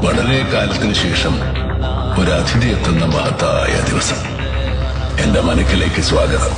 വളരെ കാലത്തിന് ശേഷം ഒരു അതിഥി എത്തുന്ന മഹത്തായ ദിവസം. എന്റെ മനക്കിലേക്ക് സ്വാഗതം.